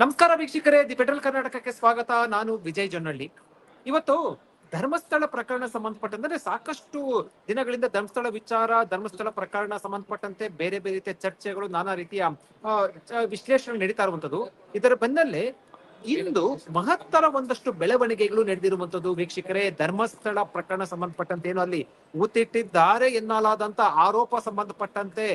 ನಮಸ್ಕಾರ ವೀಕ್ಷಕರೇ, the federal ಕರ್ನಾಟಕಕ್ಕೆ ಸ್ವಾಗತ. ನಾನು ವಿಜಯ್ ಜೊನ್ನಳ್ಳಿ. ಇವತ್ತು ಧರ್ಮಸ್ಥಳ ಪ್ರಕರಣ ಸಂಬಂಧಪಟ್ಟಂತೆ ಸಾಕಷ್ಟು ದಿನಗಳಿಂದ ಧರ್ಮಸ್ಥಳ ವಿಚಾರ, ಧರ್ಮಸ್ಥಳ ಪ್ರಕರಣ ಸಂಬಂಧಪಟ್ಟಂತೆ ಬೇರೆ ಬೇರೆ ರೀತಿಯ ಚರ್ಚೆಗಳು, ನಾನಾ ರೀತಿಯ ವಿಶ್ಲೇಷಣೆ ನಡೀತಾ ಇರುವಂತದ್ದು ಇದರ ಬೆನ್ನಲ್ಲೇ ಇಂದು ಮಹತ್ತರ ಒಂದಷ್ಟು ಬೆಳವಣಿಗೆಗಳು ನಡೆದಿರುವಂತದ್ದು ವೀಕ್ಷಕರೇ, ಧರ್ಮಸ್ಥಳ ಪ್ರಕರಣ ಸಂಬಂಧಪಟ್ಟಂತೆ ಏನು ಅಲ್ಲಿ ಊತಿಟ್ಟಿದ್ದಾರೆ ಎನ್ನಲಾದಂತ ಆರೋಪ ಸಂಬಂಧಪಟ್ಟಂತೆ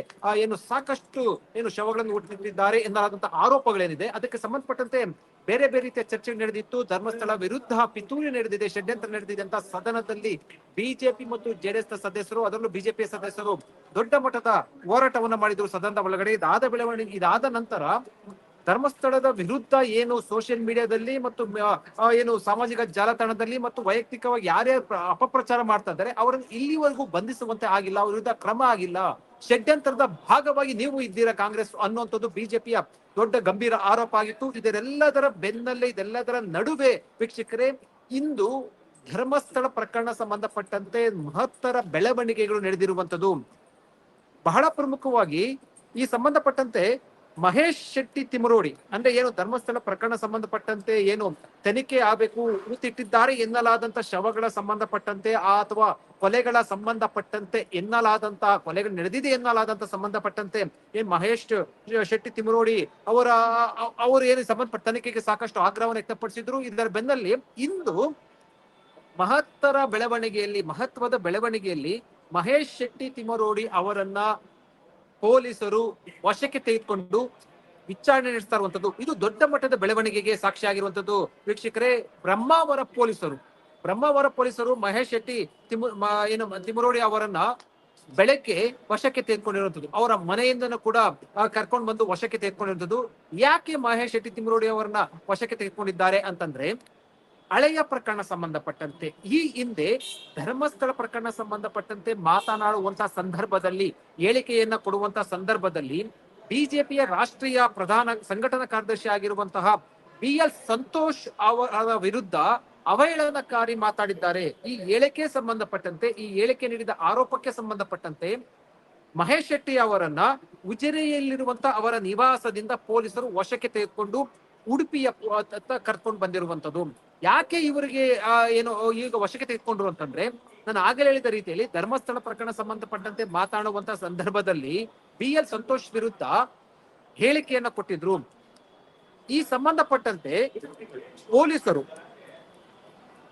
ಏನು ಸಾಕಷ್ಟು ಏನು ಶವಗಳನ್ನು ಊಟಿಟ್ಟಿದ್ದಾರೆ ಎನ್ನಲಾದಂತ ಆರೋಪಗಳೇನಿದೆ, ಅದಕ್ಕೆ ಸಂಬಂಧಪಟ್ಟಂತೆ ಬೇರೆ ಬೇರೆ ರೀತಿಯ ಚರ್ಚೆ ನಡೆದಿತ್ತು. ಧರ್ಮಸ್ಥಳ ವಿರುದ್ಧ ಪಿತೂರಿ ನಡೆದಿದೆ, ಷಡ್ಯಂತ್ರ ನಡೆದಿದೆ ಅಂತ ಸದನದಲ್ಲಿ ಬಿಜೆಪಿ ಮತ್ತು ಜೆಡಿಎಸ್ ಸದಸ್ಯರು, ಅದರಲ್ಲೂ ಬಿಜೆಪಿ ಸದಸ್ಯರು ದೊಡ್ಡ ಮಟ್ಟದ ಹೋರಾಟವನ್ನು ಮಾಡಿದ್ರು ಸದನದ ಒಳಗಡೆ. ಇದಾದ ಬೆಳವಣಿಗೆ, ಇದಾದ ನಂತರ ಧರ್ಮಸ್ಥಳದ ವಿರುದ್ಧ ಏನು ಸೋಷಿಯಲ್ ಮೀಡಿಯಾದಲ್ಲಿ ಮತ್ತು ಏನು ಸಾಮಾಜಿಕ ಜಾಲತಾಣದಲ್ಲಿ ಮತ್ತು ವೈಯಕ್ತಿಕವಾಗಿ ಯಾರ್ಯಾರು ಪ್ರ- ಅಪಪ್ರಚಾರ ಮಾಡ್ತಾ ಇದ್ದಾರೆ, ಅವರನ್ನು ಇಲ್ಲಿವರೆಗೂ ಬಂಧಿಸುವಂತೆ ಆಗಿಲ್ಲ, ಅವ್ರ ವಿರುದ್ಧ ಕ್ರಮ ಆಗಿಲ್ಲ. ಷಡ್ಯಂತ್ರದ ಭಾಗವಾಗಿ ನೀವು ಇದ್ದೀರಾ ಕಾಂಗ್ರೆಸ್ ಅನ್ನುವಂಥದ್ದು ಬಿಜೆಪಿಯ ದೊಡ್ಡ ಗಂಭೀರ ಆರೋಪ ಆಗಿತ್ತು. ಇದರೆಲ್ಲದರ ಬೆನ್ನಲ್ಲೇ, ಇದೆಲ್ಲದರ ನಡುವೆ ವೀಕ್ಷಕರೇ, ಇಂದು ಧರ್ಮಸ್ಥಳ ಪ್ರಕರಣ ಸಂಬಂಧಪಟ್ಟಂತೆ ಮಹತ್ತರ ಬೆಳವಣಿಗೆಗಳು ನಡೆದಿರುವಂತದ್ದು ಬಹಳ ಪ್ರಮುಖವಾಗಿ ಈ ಸಂಬಂಧಪಟ್ಟಂತೆ ಮಹೇಶ್ ಶೆಟ್ಟಿ ತಿಮರೋಡಿ ಅಂದ್ರೆ ಏನು ಧರ್ಮಸ್ಥಳ ಪ್ರಕರಣ ಸಂಬಂಧಪಟ್ಟಂತೆ ಏನು ತನಿಖೆ ಆಗಬೇಕು ಕೂತಿಟ್ಟಿದ್ದಾರೆ ಎನ್ನಲಾದಂತ ಶವಗಳ ಸಂಬಂಧಪಟ್ಟಂತೆ ಅಥವಾ ಕೊಲೆಗಳ ಸಂಬಂಧಪಟ್ಟಂತೆ ಎನ್ನಲಾದಂತ ಕೊಲೆಗಳು ನಡೆದಿದೆ ಎನ್ನಲಾದಂತ ಸಂಬಂಧಪಟ್ಟಂತೆ ಏನ್ ಮಹೇಶ್ ಶೆಟ್ಟಿ ತಿಮರೋಡಿ ಅವರ, ಅವರು ಏನು ಸಂಬಂಧಪಟ್ಟ ತನಿಖೆಗೆ ಸಾಕಷ್ಟು ಆಗ್ರಹವನ್ನು ವ್ಯಕ್ತಪಡಿಸಿದ್ರು. ಇದರ ಬೆನ್ನಲ್ಲಿ ಇಂದು ಮಹತ್ತರ ಬೆಳವಣಿಗೆಯಲ್ಲಿ, ಮಹತ್ವದ ಬೆಳವಣಿಗೆಯಲ್ಲಿ ಮಹೇಶ್ ಶೆಟ್ಟಿ ತಿಮರೋಡಿ ಅವರನ್ನ ಪೊಲೀಸರು ವಶಕ್ಕೆ ತೆಗೆದುಕೊಂಡು ವಿಚಾರಣೆ ನಡೆಸ್ತಾ ಇದು ದೊಡ್ಡ ಮಟ್ಟದ ಬೆಳವಣಿಗೆಗೆ ಸಾಕ್ಷಿಯಾಗಿರುವಂತದ್ದು ವೀಕ್ಷಕರೇ, ಬ್ರಹ್ಮಾವರ ಪೊಲೀಸರು. ಬ್ರಹ್ಮಾವರ ಪೊಲೀಸರು ಮಹೇಶ್ ಶೆಟ್ಟಿ, ತಿಮು ಏನು ತಿಮರೋಡಿ ಅವರನ್ನ ಬೆಳಗ್ಗೆ ವಶಕ್ಕೆ ತೆಗೆದುಕೊಂಡಿರುವಂತದ್ದು ಅವರ ಮನೆಯಿಂದನೂ ಕೂಡ ಕರ್ಕೊಂಡು ಬಂದು ವಶಕ್ಕೆ ತೆಗೆದುಕೊಂಡಿರುವಂತದ್ದು ಯಾಕೆ ಮಹೇಶ್ ಶೆಟ್ಟಿ ತಿಮರೋಡಿ ಅವರನ್ನ ವಶಕ್ಕೆ ತೆಗೆದುಕೊಂಡಿದ್ದಾರೆ ಅಂತಂದ್ರೆ ಹಳೆಯ ಪ್ರಕರಣ ಸಂಬಂಧಪಟ್ಟಂತೆ, ಈ ಹಿಂದೆ ಧರ್ಮಸ್ಥಳ ಪ್ರಕರಣ ಸಂಬಂಧಪಟ್ಟಂತೆ ಮಾತನಾಡುವಂತಹ ಸಂದರ್ಭದಲ್ಲಿ, ಹೇಳಿಕೆಯನ್ನ ಕೊಡುವಂತಹ ಸಂದರ್ಭದಲ್ಲಿ ಬಿಜೆಪಿಯ ರಾಷ್ಟ್ರೀಯ ಪ್ರಧಾನ ಸಂಘಟನಾ ಕಾರ್ಯದರ್ಶಿ ಆಗಿರುವಂತಹ ಬಿ ಎಲ್ ಸಂತೋಷ್ ಅವರ ವಿರುದ್ಧ ಅವಹೇಳನಕಾರಿ ಮಾತಾಡಿದ್ದಾರೆ. ಈ ಹೇಳಿಕೆ ಸಂಬಂಧಪಟ್ಟಂತೆ, ಈ ಹೇಳಿಕೆ ನೀಡಿದ ಆರೋಪಕ್ಕೆ ಸಂಬಂಧಪಟ್ಟಂತೆ ಮಹೇಶ್ ಶೆಟ್ಟಿ ಅವರನ್ನ ಉಜಿರೆಯಲ್ಲಿರುವಂತಹ ಅವರ ನಿವಾಸದಿಂದ ಪೊಲೀಸರು ವಶಕ್ಕೆ ತೆಗೆದುಕೊಂಡು ಉಡುಪಿಯ ಕರ್ಕೊಂಡು ಬಂದಿರುವಂತದ್ದು ಯಾಕೆ ಇವರಿಗೆ ಏನು, ಈಗ ವಶಕ್ಕೆ ತೆಗೆದುಕೊಂಡ್ರು ಅಂತಂದ್ರೆ, ನಾನು ಆಗಲೇ ಹೇಳಿದ ರೀತಿಯಲ್ಲಿ ಧರ್ಮಸ್ಥಳ ಪ್ರಕರಣ ಸಂಬಂಧಪಟ್ಟಂತೆ ಮಾತಾಡುವಂತ ಸಂದರ್ಭದಲ್ಲಿ ಬಿ ಎಲ್ ಸಂತೋಷ್ ವಿರುದ್ಧ ಹೇಳಿಕೆಯನ್ನ ಕೊಟ್ಟಿದ್ರು. ಈ ಸಂಬಂಧಪಟ್ಟಂತೆ ಪೊಲೀಸರು,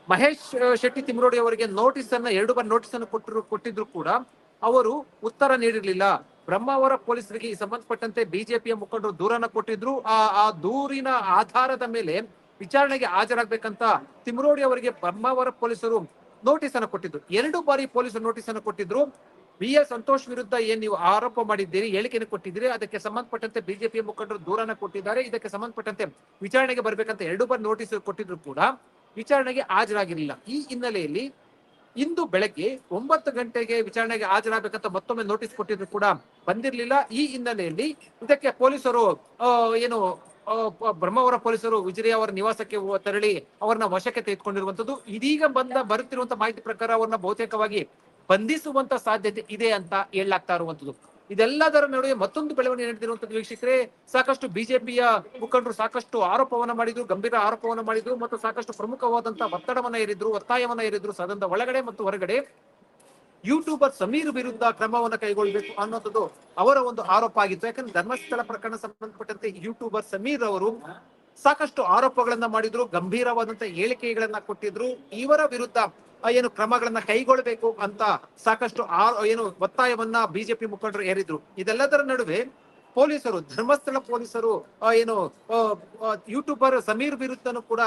ಮಹೇಶ್ ಶೆಟ್ಟಿ ತಿಮ್ರೋಡಿ ಅವರಿಗೆ ನೋಟಿಸ್ ಅನ್ನ ಎರಡು ಬಾರಿ ನೋಟಿಸ್ ಅನ್ನು ಕೊಟ್ಟರು, ಕೊಟ್ಟಿದ್ರು ಕೂಡ ಅವರು ಉತ್ತರ ನೀಡಿರಲಿಲ್ಲ. ಬ್ರಹ್ಮಾವರ ಪೊಲೀಸರಿಗೆ ಈ ಸಂಬಂಧಪಟ್ಟಂತೆ ಬಿಜೆಪಿಯ ಮುಖಂಡರು ದೂರನ್ನ ಕೊಟ್ಟಿದ್ರು. ಆ ಆ ದೂರಿನ ಆಧಾರದ ಮೇಲೆ ವಿಚಾರಣೆಗೆ ಹಾಜರಾಗಬೇಕಂತ ತಿಮರೋಡಿ ಅವರಿಗೆ ಬ್ರಹ್ಮಾವರ ಪೊಲೀಸರು ನೋಟಿಸ್ ಅನ್ನು ಕೊಟ್ಟಿದ್ರು. ಎರಡು ಬಾರಿ ಪೊಲೀಸರು ನೋಟಿಸ್ ಅನ್ನು ಕೊಟ್ಟಿದ್ರು. ಬಿ ಎಸ್ ಸಂತೋಷ್ ವಿರುದ್ಧ ಏನ್ ನೀವು ಆರೋಪ ಮಾಡಿದ್ದೀರಿ, ಹೇಳಿಕೆಯನ್ನು ಕೊಟ್ಟಿದ್ದೀರಿ, ಅದಕ್ಕೆ ಸಂಬಂಧಪಟ್ಟಂತೆ ಬಿಜೆಪಿ ಮುಖಂಡರು ದೂರನ ಕೊಟ್ಟಿದ್ದಾರೆ, ಇದಕ್ಕೆ ಸಂಬಂಧಪಟ್ಟಂತೆ ವಿಚಾರಣೆಗೆ ಬರಬೇಕಂತ ಎರಡು ಬಾರಿ ನೋಟಿಸ್ ಕೊಟ್ಟಿದ್ರು ಕೂಡ ವಿಚಾರಣೆಗೆ ಹಾಜರಾಗಿರಲಿಲ್ಲ. ಈ ಹಿನ್ನೆಲೆಯಲ್ಲಿ ಇಂದು ಬೆಳಗ್ಗೆ ಒಂಬತ್ತು ಗಂಟೆಗೆ ವಿಚಾರಣೆಗೆ ಹಾಜರಾಗಬೇಕಂತ ಮತ್ತೊಮ್ಮೆ ನೋಟಿಸ್ ಕೊಟ್ಟಿದ್ರು ಕೂಡ ಬಂದಿರಲಿಲ್ಲ. ಈ ಹಿನ್ನೆಲೆಯಲ್ಲಿ ಇದಕ್ಕೆ ಪೊಲೀಸರು ಏನು ಬ್ರಹ್ಮಾವರ ಪೊಲೀಸರು ವಿಜಯ ಅವರ ನಿವಾಸಕ್ಕೆ ತೆರಳಿ ಅವರನ್ನ ವಶಕ್ಕೆ ತೆಗೆದುಕೊಂಡಿರುವಂತದ್ದು ಇದೀಗ ಬಂದ ಬರುತ್ತಿರುವಂತ ಮಾಹಿತಿ ಪ್ರಕಾರ ಅವರನ್ನ ಬಹುತೇಕವಾಗಿ ಬಂಧಿಸುವಂತ ಸಾಧ್ಯತೆ ಇದೆ ಅಂತ ಹೇಳಲಾಗ್ತಾ ಇರುವಂತದ್ದು ಇದೆಲ್ಲದರ ನಡುವೆ ಮತ್ತೊಂದು ಬೆಳವಣಿಗೆ ನಡೆದಿರುವಂತದ್ದು ವೀಕ್ಷಕರೇ, ಸಾಕಷ್ಟು ಬಿಜೆಪಿಯ ಮುಖಂಡರು ಸಾಕಷ್ಟು ಆರೋಪವನ್ನ ಮಾಡಿದ್ರು, ಗಂಭೀರ ಆರೋಪವನ್ನ ಮಾಡಿದ್ರು, ಮತ್ತು ಸಾಕಷ್ಟು ಪ್ರಮುಖವಾದಂತಹ ಒತ್ತಡವನ್ನ ಏರಿದ್ರು, ಒತ್ತಾಯವನ್ನ ಏರಿದ್ರು, ಸದನದ ಒಳಗಡೆ ಮತ್ತು ಹೊರಗಡೆ. ಯೂಟ್ಯೂಬರ್ ಸಮೀರ್ ವಿರುದ್ಧ ಕ್ರಮವನ್ನ ಕೈಗೊಳ್ಳಬೇಕು ಅನ್ನೋದು ಅವರ ಒಂದು ಆರೋಪ ಆಗಿತ್ತು. ಯಾಕಂದ್ರೆ ಧರ್ಮಸ್ಥಳ ಪ್ರಕರಣ ಸಂಬಂಧಪಟ್ಟಂತೆ ಯೂಟ್ಯೂಬರ್ ಸಮೀರ್ ಅವರು ಸಾಕಷ್ಟು ಆರೋಪಗಳನ್ನ ಮಾಡಿದ್ರು, ಗಂಭೀರವಾದಂತ ಹೇಳಿಕೆಗಳನ್ನ ಕೊಟ್ಟಿದ್ರು. ಇವರ ವಿರುದ್ಧ ಏನು ಕ್ರಮಗಳನ್ನ ಕೈಗೊಳ್ಳಬೇಕು ಅಂತ ಸಾಕಷ್ಟು ಏನು ಒತ್ತಾಯವನ್ನ ಬಿಜೆಪಿ ಮುಖಂಡರು ಏರಿದ್ರು ಇದೆಲ್ಲದರ ನಡುವೆ ಪೊಲೀಸರು, ಧರ್ಮಸ್ಥಳ ಪೊಲೀಸರು ಏನು ಯೂಟ್ಯೂಬರ್ ಸಮೀರ್ ವಿರುದ್ಧನೂ ಕೂಡ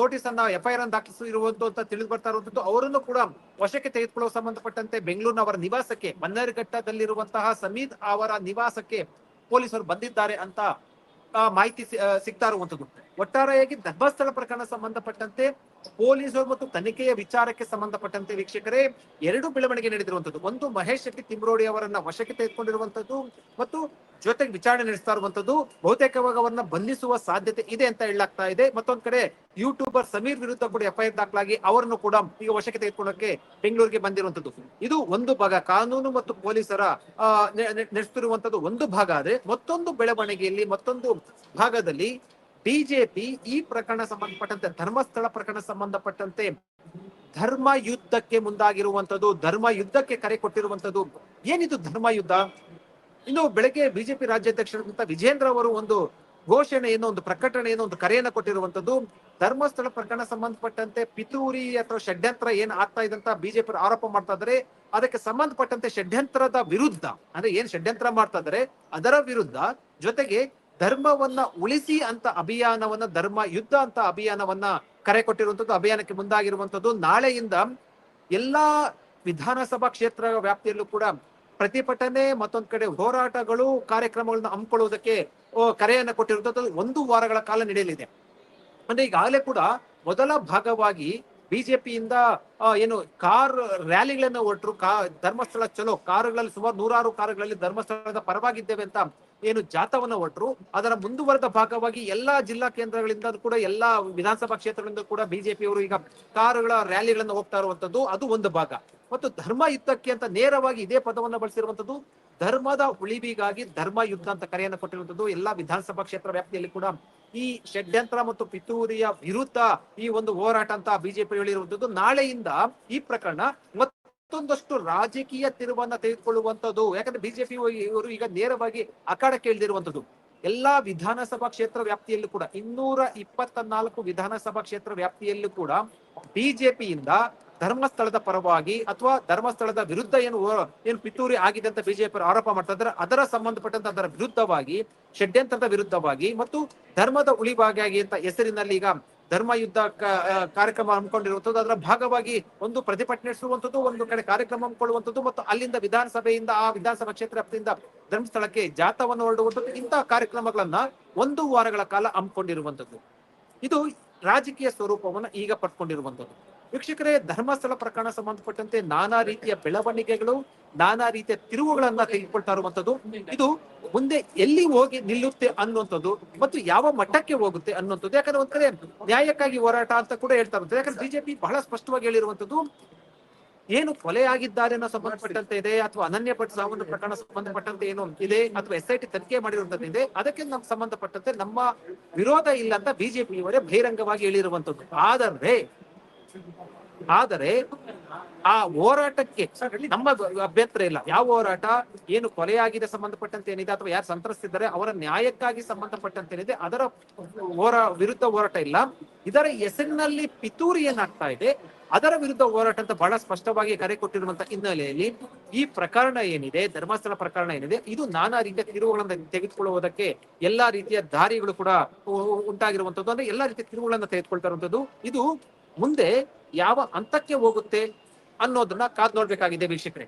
ನೋಟಿಸ್ ಅನ್ನ ಎಫ್ಐಆರ್ ಅನ್ನು ದಾಖಲಿಸಿರುವಂತ ಅಂತ ತಿಳಿದು ಬರ್ತಾ ಇರುವಂತದ್ದು, ಅವರನ್ನು ಕೂಡ ವಶಕ್ಕೆ ತೆಗೆದುಕೊಳ್ಳುವ ಸಂಬಂಧಪಟ್ಟಂತೆ ಬೆಂಗಳೂರಿನ ಅವರ ನಿವಾಸಕ್ಕೆ ಬನ್ನರ್ಘಟ್ಟದಲ್ಲಿರುವಂತಹ ಸಮೀರ್ ಅವರ ನಿವಾಸಕ್ಕೆ ಪೊಲೀಸರು ಬಂದಿದ್ದಾರೆ ಅಂತ ಮಾಹಿತಿ ಸಿಗ್ತಾ ಇರುವಂತದ್ದು. ಒಟ್ಟಾರೆಯಾಗಿ ಧರ್ಮಸ್ಥಳ ಪ್ರಕರಣ ಸಂಬಂಧಪಟ್ಟಂತೆ ಪೊಲೀಸರು ಮತ್ತು ತನಿಖೆಯ ವಿಚಾರಕ್ಕೆ ಸಂಬಂಧಪಟ್ಟಂತೆ ವೀಕ್ಷಕರೇ ಎರಡು ಬೆಳವಣಿಗೆ ನಡೆದಿರುವಂತದ್ದು ಒಂದು ಮಹೇಶ್ ಶೆಟ್ಟಿ ತಿಮ್ರೋಡಿ ಅವರನ್ನ ವಶಕ್ಕೆ ತೆಗೆದುಕೊಂಡಿರುವಂತದ್ದು ಮತ್ತು ಜೊತೆಗೆ ವಿಚಾರಣೆ ನಡೆಸ್ತಾ ಇರುವಂತದ್ದು ಬಹುತೇಕವಾಗಿ ಅವರನ್ನ ಬಂಧಿಸುವ ಸಾಧ್ಯತೆ ಇದೆ ಅಂತ ಹೇಳಲಾಗ್ತಾ ಇದೆ. ಮತ್ತೊಂದ್ ಕಡೆ ಯೂಟ್ಯೂಬರ್ ಸಮೀರ್ ವಿರುದ್ಧ ಕೂಡ ಎಫ್ಐಆರ್ ದಾಖಲಾಗಿ ಅವರನ್ನು ಕೂಡ ಈಗ ವಶಕ್ಕೆ ತೆಗೆದುಕೊಳ್ಳೋಕೆ ಬೆಂಗಳೂರಿಗೆ ಬಂದಿರುವಂತದ್ದು ಇದು ಒಂದು ಭಾಗ. ಕಾನೂನು ಮತ್ತು ಪೊಲೀಸರ ಆ, ನೆ- ನೆ- ನಡೆಸುತ್ತಿರುವಂತದ್ದು ಒಂದು ಭಾಗ ಆದ್ರೆ ಮತ್ತೊಂದು ಬೆಳವಣಿಗೆಯಲ್ಲಿ ಮತ್ತೊಂದು ಭಾಗದಲ್ಲಿ ಬಿಜೆಪಿ ಈ ಪ್ರಕರಣ ಸಂಬಂಧಪಟ್ಟಂತೆ, ಧರ್ಮಸ್ಥಳ ಪ್ರಕರಣ ಸಂಬಂಧಪಟ್ಟಂತೆ ಧರ್ಮ ಯುದ್ಧಕ್ಕೆ ಮುಂದಾಗಿರುವಂತದ್ದು ಧರ್ಮ ಯುದ್ಧಕ್ಕೆ ಕರೆ ಕೊಟ್ಟಿರುವಂತದ್ದು ಏನಿದು ಧರ್ಮ ಯುದ್ಧ? ಇನ್ನು ಬೆಳಗ್ಗೆ ಬಿಜೆಪಿ ರಾಜ್ಯಾಧ್ಯಕ್ಷರಾದಂತ ವಿಜೇಂದ್ರ ಅವರು ಒಂದು ಘೋಷಣೆಯನ್ನು, ಒಂದು ಪ್ರಕಟಣೆಯನ್ನು, ಒಂದು ಕರೆಯನ್ನು ಕೊಟ್ಟಿರುವಂತದ್ದು ಧರ್ಮಸ್ಥಳ ಪ್ರಕರಣ ಸಂಬಂಧಪಟ್ಟಂತೆ ಪಿತೂರಿ ಅಥವಾ ಷಡ್ಯಂತ್ರ ಏನ್ ಆಗ್ತಾ ಇದೆ ಅಂತ ಬಿಜೆಪಿ ಆರೋಪ ಮಾಡ್ತಾ ಇದ್ದಾರೆ. ಅದಕ್ಕೆ ಸಂಬಂಧಪಟ್ಟಂತೆ ಷಡ್ಯಂತ್ರದ ವಿರುದ್ಧ, ಅಂದ್ರೆ ಏನ್ ಷಡ್ಯಂತ್ರ ಮಾಡ್ತಾ ಇದ್ದಾರೆ, ಅದರ ವಿರುದ್ಧ ಜೊತೆಗೆ ಧರ್ಮವನ್ನ ಉಳಿಸಿ ಅಂತ ಅಭಿಯಾನವನ್ನ, ಧರ್ಮ ಯುದ್ಧ ಅಂತ ಅಭಿಯಾನವನ್ನ ಕರೆ ಕೊಟ್ಟಿರುವಂತದ್ದು ಅಭಿಯಾನಕ್ಕೆ ಮುಂದಾಗಿರುವಂತದ್ದು ನಾಳೆಯಿಂದ ಎಲ್ಲಾ ವಿಧಾನಸಭಾ ಕ್ಷೇತ್ರ ವ್ಯಾಪ್ತಿಯಲ್ಲೂ ಕೂಡ ಪ್ರತಿಭಟನೆ, ಮತ್ತೊಂದ್ ಕಡೆ ಹೋರಾಟಗಳು, ಕಾರ್ಯಕ್ರಮಗಳನ್ನ ಹಮ್ಮಿಕೊಳ್ಳುವುದಕ್ಕೆ ಕರೆಯನ್ನ ಕೊಟ್ಟಿರುವಂತದ್ದು ಒಂದು ವಾರಗಳ ಕಾಲ ನಡೆಯಲಿದೆ. ಅಂದ್ರೆ ಈಗಾಗಲೇ ಕೂಡ ಮೊದಲ ಭಾಗವಾಗಿ ಬಿಜೆಪಿಯಿಂದ ಏನು ಕಾರ್ ರ್ಯಾಲಿಗಳನ್ನ ಹೊರಟರು, ಕಾ, ಧರ್ಮಸ್ಥಳ, ಚಲೋ, ಕಾರುಗಳಲ್ಲಿ ಸುಮಾರು ನೂರಾರು ಕಾರುಗಳಲ್ಲಿ ಧರ್ಮಸ್ಥಳದ ಪರವಾಗಿದ್ದೇವೆ ಅಂತ ಏನು ಜಾಥವನ್ನ ಹೊಟ್ಟರು ಅದರ ಮುಂದುವರೆದ ಭಾಗವಾಗಿ ಎಲ್ಲಾ ಜಿಲ್ಲಾ ಕೇಂದ್ರಗಳಿಂದ ಕೂಡ ಎಲ್ಲಾ ವಿಧಾನಸಭಾ ಕ್ಷೇತ್ರಗಳಿಂದ ಕೂಡ ಬಿಜೆಪಿಯವರು ಈಗ ಕಾರುಗಳ ರ್ಯಾಲಿಗಳನ್ನ ಹೋಗ್ತಾ ಇರುವಂತದ್ದು, ಅದು ಒಂದು ಭಾಗ. ಮತ್ತು ಧರ್ಮ ಯುದ್ಧಕ್ಕೆ ಅಂತ ನೇರವಾಗಿ ಇದೇ ಪದವನ್ನ ಬಳಸಿರುವಂತದ್ದು, ಧರ್ಮದ ಉಳಿವಿಗಾಗಿ ಧರ್ಮ ಯುದ್ಧ ಅಂತ ಕರೆಯನ್ನು ಕೊಟ್ಟಿರುವಂತದ್ದು, ಎಲ್ಲಾ ವಿಧಾನಸಭಾ ಕ್ಷೇತ್ರ ವ್ಯಾಪ್ತಿಯಲ್ಲಿ ಕೂಡ ಈ ಷಡ್ಯಂತ್ರ ಮತ್ತು ಪಿತೂರಿಯ ವಿರುದ್ಧ ಈ ಒಂದು ಹೋರಾಟ ಅಂತ ಬಿಜೆಪಿ ಹೇಳಿರುವಂತದ್ದು. ನಾಳೆಯಿಂದ ಈ ಪ್ರಕರಣ ಮತ್ತೊಂದಷ್ಟು ರಾಜಕೀಯ ತಿರುವನ್ನ ತೆಗೆದುಕೊಳ್ಳುವಂತದ್ದು ಯಾಕಂದ್ರೆ ಬಿಜೆಪಿ ಇವರು ಈಗ ನೇರವಾಗಿ ಅಖಾಡ ಇಳಿದಿರುವಂತದ್ದು ಎಲ್ಲಾ ವಿಧಾನಸಭಾ ಕ್ಷೇತ್ರ ವ್ಯಾಪ್ತಿಯಲ್ಲೂ ಕೂಡ, ಇನ್ನೂರ ಇಪ್ಪತ್ತ ವಿಧಾನಸಭಾ ಕ್ಷೇತ್ರ ವ್ಯಾಪ್ತಿಯಲ್ಲೂ ಕೂಡ ಬಿಜೆಪಿಯಿಂದ ಧರ್ಮಸ್ಥಳದ ಪರವಾಗಿ ಅಥವಾ ಧರ್ಮಸ್ಥಳದ ವಿರುದ್ಧ ಏನು ಏನು ಪಿತೂರಿ ಆಗಿದೆ ಅಂತ ಬಿಜೆಪಿ ಆರೋಪ ಮಾಡ್ತಾ ಇದ್ದಾರೆ. ಅದರ ಸಂಬಂಧಪಟ್ಟಂತ ಅದರ ವಿರುದ್ಧವಾಗಿ, ಷಡ್ಯಂತ್ರದ ವಿರುದ್ಧವಾಗಿ ಮತ್ತು ಧರ್ಮದ ಉಳಿಭಾಗಿಯಾಗಿ ಅಂತ ಹೆಸರಿನಲ್ಲಿ ಈಗ ಧರ್ಮ ಯುದ್ಧ ಕಾರ್ಯಕ್ರಮ ಹಮ್ಮಿಕೊಂಡಿರುವಂಥದ್ದು, ಅದರ ಭಾಗವಾಗಿ ಒಂದು ಪ್ರತಿಭಟನೆ ನಡೆಸುವಂಥದ್ದು ಒಂದು ಕಡೆ ಕಾರ್ಯಕ್ರಮ ಹಮ್ಮಿಕೊಳ್ಳುವಂಥದ್ದು, ಮತ್ತು ಅಲ್ಲಿಂದ ವಿಧಾನಸಭೆಯಿಂದ, ಆ ವಿಧಾನಸಭಾ ಕ್ಷೇತ್ರ ವ್ಯಾಪ್ತಿಯಿಂದ ಧರ್ಮಸ್ಥಳಕ್ಕೆ ಜಾಥಾವನ್ನು ಹೊರಡುವಂಥದ್ದು ಇಂತಹ ಕಾರ್ಯಕ್ರಮಗಳನ್ನ ಒಂದು ವಾರಗಳ ಕಾಲ ಹಮ್ಮಿಕೊಂಡಿರುವಂಥದ್ದು. ಇದು ರಾಜಕೀಯ ಸ್ವರೂಪವನ್ನ ಈಗ ಪಡ್ಕೊಂಡಿರುವಂಥದ್ದು. ವೀಕ್ಷಕರೇ ಧರ್ಮಸ್ಥಳ ಪ್ರಕರಣ ಸಂಬಂಧಪಟ್ಟಂತೆ ನಾನಾ ರೀತಿಯ ಬೆಳವಣಿಗೆಗಳು, ನಾನಾ ರೀತಿಯ ತಿರುವುಗಳನ್ನ ತೆಗೆದುಕೊಳ್ತಾ ಇರುವಂತದ್ದು ಇದು ಮುಂದೆ ಎಲ್ಲಿ ಹೋಗಿ ನಿಲ್ಲುತ್ತೆ ಅನ್ನುವಂಥದ್ದು ಮತ್ತು ಯಾವ ಮಟ್ಟಕ್ಕೆ ಹೋಗುತ್ತೆ ಅನ್ನುವಂಥದ್ದು. ಯಾಕಂದ್ರೆ ಒಂದ್ ಕಡೆ ನ್ಯಾಯಕ್ಕಾಗಿ ಹೋರಾಟ ಅಂತ ಕೂಡ ಹೇಳ್ತಾ ಇರುತ್ತೆ ಯಾಕಂದ್ರೆ ಬಿಜೆಪಿ ಬಹಳ ಸ್ಪಷ್ಟವಾಗಿ ಹೇಳಿರುವಂತದ್ದು ಏನು ಕೊಲೆ ಆಗಿದ್ದಾರೆ ಅನ್ನೋ ಸಂಬಂಧಪಟ್ಟಂತೆ ಇದೆ ಅಥವಾ ಅನನ್ಯ ಪಟ್ಟ ಸಾವನ್ನ ಪ್ರಕರಣ ಸಂಬಂಧಪಟ್ಟಂತೆ ಏನು ಇದೆ ಅಥವಾ ಎಸ್ ಐ ಟಿ ತನಿಖೆ ಮಾಡಿರುವಂತದ್ದು ಇದೆ, ಅದಕ್ಕೆ ನಮ್ಗೆ ಸಂಬಂಧಪಟ್ಟಂತೆ ನಮ್ಮ ವಿರೋಧ ಇಲ್ಲ ಅಂತ ಬಿಜೆಪಿ ಅವರೇ ಬಹಿರಂಗವಾಗಿ ಹೇಳಿರುವಂತದ್ದು ಆದರೆ ಆದರೆ ಆ ಹೋರಾಟಕ್ಕೆ ನಮ್ಮ ಅಭ್ಯಂತರ ಇಲ್ಲ. ಯಾವ ಹೋರಾಟ? ಏನು ಕೊಲೆಯಾಗಿದೆ ಸಂಬಂಧಪಟ್ಟಂತೆ ಏನಿದೆ? ಅಥವಾ ಯಾರು ಸಂತ್ರಸ್ತಿದ್ದಾರೆ? ಅವರ ನ್ಯಾಯಕ್ಕಾಗಿ ಸಂಬಂಧಪಟ್ಟಂತೆ ಏನಿದೆ? ಅದರ ಹೋರ ವಿರುದ್ಧ ಹೋರಾಟ ಇಲ್ಲ. ಇದರ ಹೆಸರಿನಲ್ಲಿ ಪಿತೂರಿ ಏನಾಗ್ತಾ ಇದೆ? ಅದರ ವಿರುದ್ಧ ಹೋರಾಟ ಅಂತ ಬಹಳ ಸ್ಪಷ್ಟವಾಗಿ ಕರೆ ಕೊಟ್ಟಿರುವಂತಹ ಹಿನ್ನೆಲೆಯಲ್ಲಿ ಈ ಪ್ರಕರಣ ಏನಿದೆ? ಧರ್ಮಸ್ಥಳ ಪ್ರಕರಣ ಏನಿದೆ? ಇದು ನಾನಾ ರೀತಿಯ ತಿರುವುಗಳನ್ನ ತೆಗೆದುಕೊಳ್ಳುವುದಕ್ಕೆ ಎಲ್ಲಾ ರೀತಿಯ ದಾರಿಗಳು ಕೂಡ ಉಂಟಾಗಿರುವಂತದ್ದು. ಅಂದ್ರೆ ಎಲ್ಲಾ ರೀತಿಯ ತಿರುವುಗಳನ್ನು ತೆಗೆದುಕೊಳ್ತಾ ಇರುವಂತದ್ದು. ಇದು ಮುಂದೆ ಯಾವ ಹಂತಕ್ಕೆ ಹೋಗುತ್ತೆ ಅನ್ನೋದನ್ನ ಕಾದ್ ನೋಡ್ಬೇಕಾಗಿದೆ ವೀಕ್ಷಕರೇ.